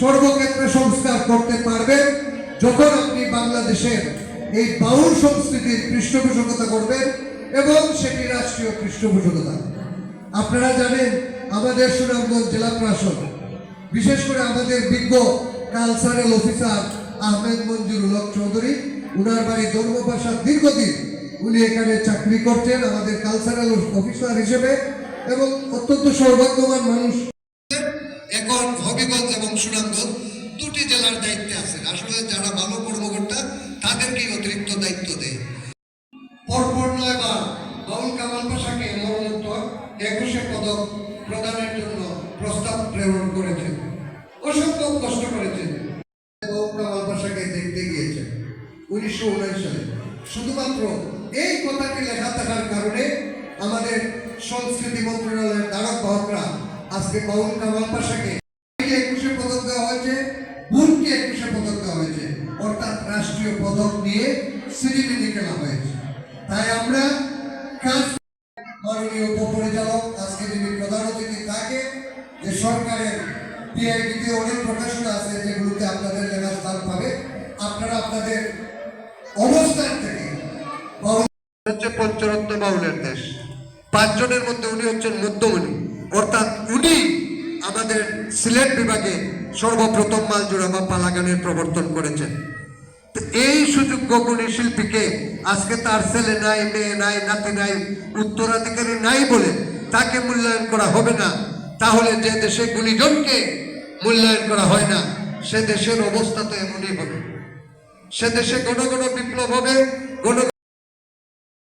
সর্বক্ষেত্রে সংস্কার করতে পারবেন যখন আপনি বাংলাদেশের এই বাউল সংস্কৃতির পৃষ্ঠপোষকতা করবেন এবং সেটি রাষ্ট্রীয় পৃষ্ঠপোষকতা। আপনারা জানেন, আমাদের সুনামগঞ্জ জেলা প্রশাসন বিশেষ করে আমাদের বিজ্ঞ কালচারাল অফিসার আহমেদ মঞ্জুরুল হক চৌধুরী, উনার বাড়ি ধর্মপাশা দীর্ঘদিন উনি এখানে চাকরি করছেন আমাদের কালচারাল অফিসার হিসেবে এবং অত্যন্ত সৌভাগ্যবান মানুষ। এখন হবিগঞ্জ এবং সুনামগঞ্জ দুটি জেলার দায়িত্বে আছেন। আসলে যারা ভালো কর্মকর্তা, তাদেরকেই অতিরিক্ত দায়িত্ব দেয়। পরপর নয়বার বাউল কামাল পাশাকে একুশে পদক প্রদানের জন্য প্রস্তাব প্রেরণ করেছেন। কষ্ট করেছেন। বাউল কামাল পাশাকে দেখতে গিয়েছেন উনিশশো উনিশ সালে। শুধুমাত্র এই কথাটি লেখা থাকার কারণে আমাদের সংস্কৃতি মন্ত্রণালয়ের দ্বারক বাহকরা আজকে বাউল কামাল একুশে পদক দেওয়া হয়েছে বুনকে একুশে পদক দেওয়া হয়েছে। অর্থাৎ রাষ্ট্রীয় পদক নিয়ে সিরিমিনি খেলা হয়েছে। তাই আমরা কাজ মাননীয় উপপরিচালক, আজকে যিনি প্রধান অতিথি থাকে যে সরকারের পিআইডিতে অনেক প্রকাশনা আছে, যেগুলোতে আপনাদের লেখা স্থান পাবে, আপনারা আপনাদের অবস্থান থেকে হচ্ছে পঞ্চরত্ন বাউলের দেশ। পাঁচজনের মধ্যে উনি হচ্ছেন মধ্যমণি। অর্থাৎ উনি আমাদের সিলেট বিভাগে সর্বপ্রথম মালজোড়া বা পালাগানের প্রবর্তন করেছেন। এই সুযোগ্য গুণী শিল্পীকে আজকে তার ছেলে নাই, মেয়ে নাই, নাতি নাই, উত্তরাধিকারী নাই বলে তাকে মূল্যায়ন করা হবে না, তাহলে যে দেশে গুণীজনকে মূল্যায়ন করা হয় না, সে দেশের অবস্থা তো এমনই হবে। সে দেশে গণ গণ বিপ্লব হবে, গণ